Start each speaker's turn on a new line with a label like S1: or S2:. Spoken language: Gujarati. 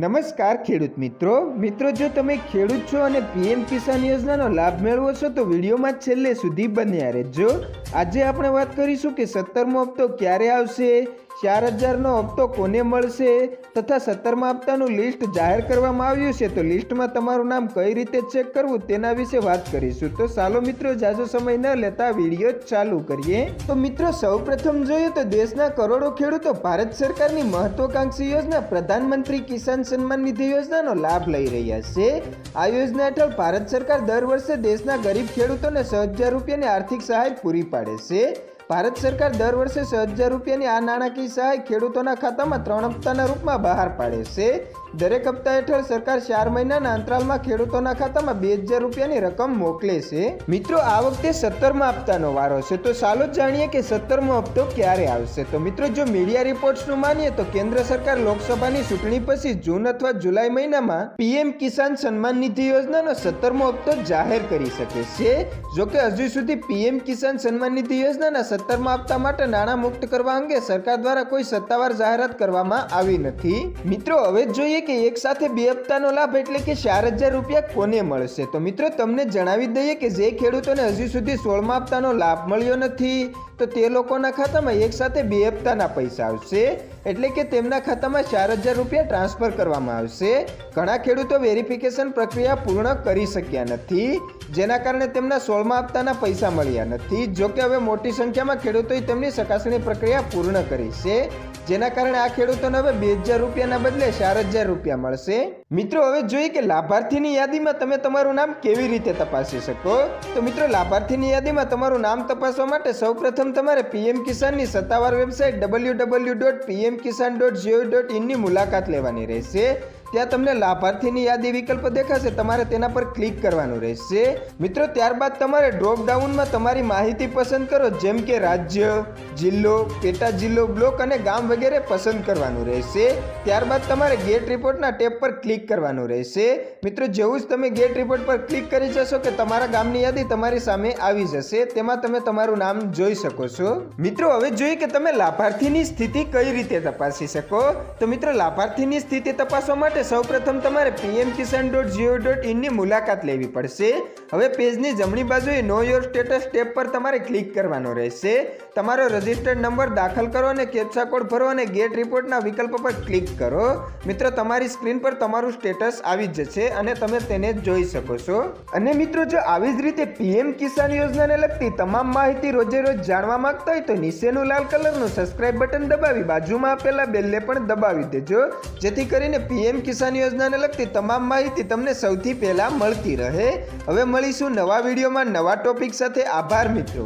S1: નમસ્કાર ખેડૂત મિત્રો. મિત્રો, જો તમે ખેડૂત છો અને પીએમ કિસાન યોજનાનો લાભ મેળવો છો, તો વિડીયોમાં છેલ્લે સુધી બન્યા રહેજો. આજે આપણે વાત કરીશું કે સત્તરમો હપ્તો ક્યારે આવશે ચાર હજારનો હપ્તો કોને મળશે તથા સત્તરમા હપ્તાનું લિસ્ટ જાહેર કરવામાં આવ્યું છે, તો લિસ્ટમાં તમારું નામ કઈ રીતે ચેક કરવું તેના વિશે વાત કરીશું. તો ચાલો મિત્રો, જાજો સમય ન લેતા વીડિયો ચાલુ કરીએ. તો મિત્રો, સૌપ્રથમ જોઈએ તો દેશના કરોડો ખેડૂતો ભારત સરકારની મહત્વકાંક્ષી યોજના પ્રધાનમંત્રી કિસાન સન્માન નિધિ યોજનાનો લાભ લઈ રહ્યા છે. આ યોજના હેઠળ ભારત સરકાર દર વર્ષે દેશના ગરીબ ખેડૂતોને છ હજાર રૂપિયાની આર્થિક સહાય પૂરી પાડે છે. ભારત સરકાર દર વર્ષે છ હજાર રૂપિયાની આ નાણાકીય સહાય ખેડૂતોના ખાતામાં ત્રણ હપ્તાના રૂપમાં બહાર પાડે છે. દરેક હપ્તા હેઠળ સરકાર ચાર મહિનાના અંતરાલમાં ખેડૂતોના ખાતામાં બે હજાર રૂપિયાની રકમ મોકલે છે. મિત્રો, આ વખતે સત્તરમા હપ્તાનો વારો છે, તો ચાલો જાણીએ કે સત્તરમો હપ્તો ક્યારે આવશે. તો મિત્રો, જો મીડિયા રિપોર્ટ્સનું માનીએ તો કેન્દ્ર સરકાર લોકસભાની ચૂંટણી પછી જૂન અથવા જુલાઈ મહિનામાં પીએમ કિસાન સન્માન નિધિ યોજનાનો સત્તરમો હપ્તો જાહેર કરી શકે છે. જોકે, હજુ સુધી પીએમ કિસાન સન્માન નિધિ યોજનાના સત્તરમા આપતા માટે નાણાં મુક્ત કરવા અંગે સરકાર દ્વારા કોઈ સત્તાવાર જાહેરાત કરવામાં આવી નથી. મિત્રો, હવે જોઈએ કે એક સાથે બે હપ્તાનો લાભ એટલે કે ચાર હજાર રૂપિયા કોને મળશે? તો મિત્રો, તમને જણાવી દઈએ કે જે ખેડૂતોને હજુ સુધી સોળમા હપ્તાનો લાભ મળ્યો નથી. તો તે લોકોના ખાતામાં એક સાથે બે હપ્તાના પૈસા આવશે. એટલે કે તેમના ખાતામાં ચાર હજાર રૂપિયા ટ્રાન્સફર કરવામાં આવશે. ઘણા ખેડૂતો વેરિફિકેશન પ્રક્રિયા પૂર્ણ કરી શક્યા નથી, જેના કારણે તેમના સોળમા હપ્તાના પૈસા મળ્યા નથી. જોકે હવે મોટી સંખ્યામાં ખેડૂતોએ તેમની ચકાસણી પ્રક્રિયા પૂર્ણ કરી છે. જેના કારણે આ ખેડૂતોને હવે બે હજાર રૂપિયાના બદલે ચાર હજાર રૂપિયા મળશે. મિત્રો, હવે જોઈએ કે લાભાર્થીની યાદીમાં તમે તમારું નામ કેવી રીતે તપાસી શકો? તો મિત્રો, લાભાર્થીની યાદીમાં તમારું નામ તપાસવા માટે સૌપ્રથમ તમારે પીએમ કિસાનની સત્તાવાર website W W dot PM Kisan dot GO dot ઇનની મુલાકાત લેવાની રહેશે. ત્યાં તમને લાભાર્થીની યાદી વિકલ્પ દેખાશે. તમારે તેના પર ક્લિક કરવાનું રહેશે. મિત્રો, ત્યારબાદ તમારે ડ્રોપ ડાઉનમાં તમારી માહિતી પસંદ કરો, જેમ કે રાજ્ય, જિલ્લો, પેટા જિલ્લો, બ્લોક અને ગામ વગેરે પસંદ કરવાનું રહેશે. ત્યારબાદ તમારે ગેટ રિપોર્ટના ટેબ પર ક્લિક કરવાનું રહેશે. મિત્રો, જેવું જ તમે ગેટ રિપોર્ટ પર ક્લિક કરી જશો કે તમારા ગામની યાદી તમારી સામે આવી જશે, તેમાં તમે તમારું નામ જોઈ શકો છો. મિત્રો, હવે જોઈએ કે તમે લાભાર્થીની સ્થિતિ કઈ રીતે તપાસી શકો? તો મિત્રો, લાભાર્થીની સ્થિતિ તપાસવા માટે સૌપ્રથમ તમારે PM Kisan dot Jio dot ઇનની મુલાકાત લેવી પડશે. હવે પેજની જમણી બાજુએ નો યોર સ્ટેટસ ટેબ પર તમારે ક્લિક કરવાનો રહેશે. તમારો રજિસ્ટર્ડ નંબર દાખલ કરો અને કેપ્સા કોડ ભરો અને ગેટ રિપોર્ટના વિકલ્પ પર ક્લિક કરો. મિત્રો, તમારી સ્ક્રીન પર તમારું સ્ટેટસ આવી જ જશે અને તમે તેને જોઈ શકો છો. અને મિત્રો, જો આવી જ રીતે પીએમ કિસાન યોજનાને લગતી તમામ માહિતી રોજે રોજ જાણવા માંગતા હોય તો નીચેનું લાલ કલરનું સબસ્ક્રાઇબ બટન દબાવી બાજુમાં આપેલા બેલને પણ દબાવી દેજો. જેથી કરીને પીએમ કિસાન યોજનાને લગતી તમામ માહિતી તમને સૌથી પહેલા મળતી રહે. હવે મળીશું નવા વિડીયોમાં નવા ટોપિક સાથે. આભાર મિત્રો.